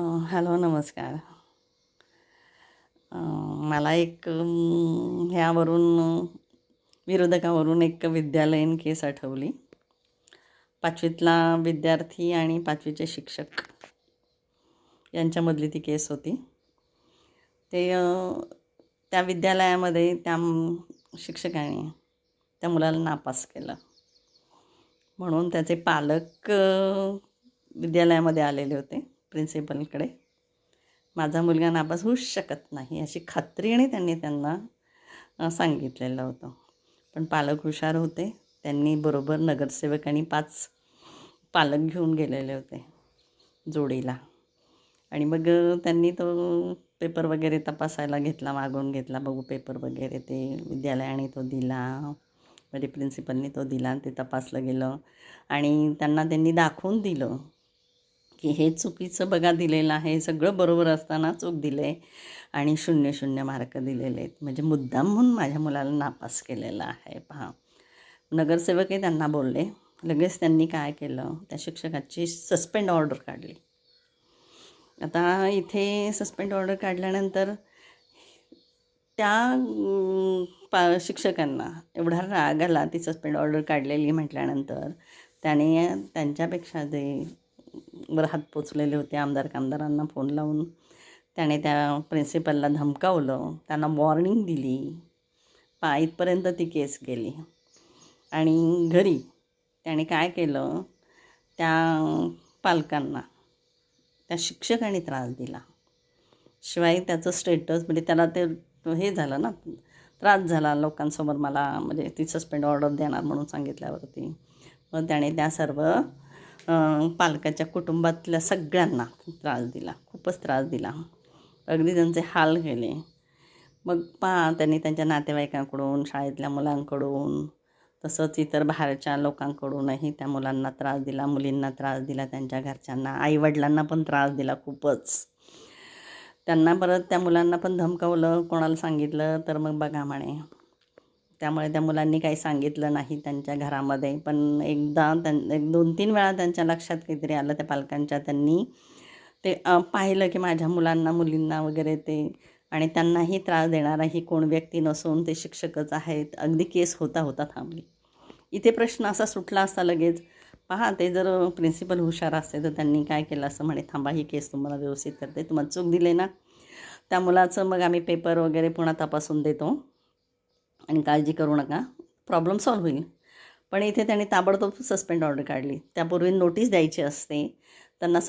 Hello नमस्कार. मला एक ह्यावरून विरोधकावरून एक विद्यालयीन केस आठवली. पाचवीतला विद्यार्थी आणि पाचवीचे शिक्षक यांच्यामधली ती केस होती. ते त्या विद्यालयामध्ये त्या शिक्षकाने त्या मुलाला नापास केलं. म्हणून त्याचे पालक विद्यालयामध्ये आलेले होते. प्रिन्सिपलकडे. माझा मुलगा नापास होऊच शकत नाही अशी खात्रीने त्यांनी त्यांना सांगितलेलं होतं. पण पालक हुशार होते. त्यांनी बरोबर नगरसेवकांनी पाच पालक घेऊन गेलेले होते जोडीला. आणि मग त्यांनी तो पेपर वगैरे तपासायला घेतला मागून घेतला बघू पेपर वगैरे ते विद्यालयाने तो दिला म्हणजे प्रिन्सिपलने तो दिला आणि ते तपासलं गेलं. आणि त्यांना त्यांनी दाखवून दिलं. की हे चुकीचं बघा दिलेलं आहे सगळं बरोबर असताना चूक दिले आणि शून्य शून्य मार्क दिलेले आहेत. म्हणजे मुद्दाम म्हणून माझ्या मुलाला नापास केलेला आहे पहा. नगरसेवकही त्यांना बोलले. लगेच त्यांनी काय केलं? त्या शिक्षकाची सस्पेंड ऑर्डर काढली. आता इथे सस्पेंड ऑर्डर काढल्यानंतर त्या पा शिक्षकांना एवढा राग आला ती सस्पेंड ऑर्डर काढलेली म्हटल्यानंतर त्याने त्यांच्यापेक्षा जे वर हात पोचलेले होते आमदार कामदारांना फोन लावून. त्याने त्या प्रिन्सिपलला धमकावलं. त्यांना वॉर्निंग दिली. पा इथपर्यंत ती केस गेली. आणि घरी त्याने काय केलं? त्या पालकांना त्या शिक्षकाने त्रास दिला. शिवाय त्याचं स्टेटस म्हणजे त्याला ते हे झालं ना त्रास झाला. लोकांसमोर मला म्हणजे ती सस्पेंड ऑर्डर देणार म्हणून सांगितल्यावरती. मग त्याने त्या सर्व पालकाच्या कुटुंबातल्या सगळ्यांना त्रास दिला. खूपच त्रास दिला. अगदी त्यांचे हाल गेले. मग पहा त्यांनी त्यांच्या नातेवाईकांकडून शाळेतल्या मुलांकडून तसंच इतर बाहेरच्या लोकांकडूनही त्या मुलांना त्रास दिला मुलींना त्रास दिला त्यांच्या घरच्यांना आईवडिलांना पण त्रास दिला खूपच. त्यांना परत त्या मुलांना पण धमकावलं कोणाला सांगितलं तर मग बघा म्हणे. त्यामुळे त्या मुलांनी काही सांगितलं नाही त्यांच्या घरामध्ये. पण एकदा त्यां एक दोन तीन वेळा त्यांच्या लक्षात काहीतरी आलं त्या पालकांच्या त्यांनी. ते पाहिलं की माझ्या मुलांना मुलींना वगैरे ते आणि त्यांनाही त्रास देणारा ही कोण व्यक्ती नसून ते शिक्षकच आहेत. अगदी केस होता होता थांबली. इथे प्रश्न असा सुटला असता लगेच पहा ते जर प्रिन्सिपल हुशार असते तर त्यांनी काय केलं? असं म्हणे थांबा ही केस तुम्हाला व्यवस्थित करते. तुम्हाला चूक दिले ना त्या मुलाचं मग आम्ही पेपर वगैरे पुन्हा तपासून देतो. आणि काळजी करू नका. प्रॉब्लेम सॉल्व्ह होईल. पण इथे त्यांनी ताबडतोब सस्पेंड ऑर्डर काढली. त्यापूर्वी नोटीस द्यायची असते. त्यांना सं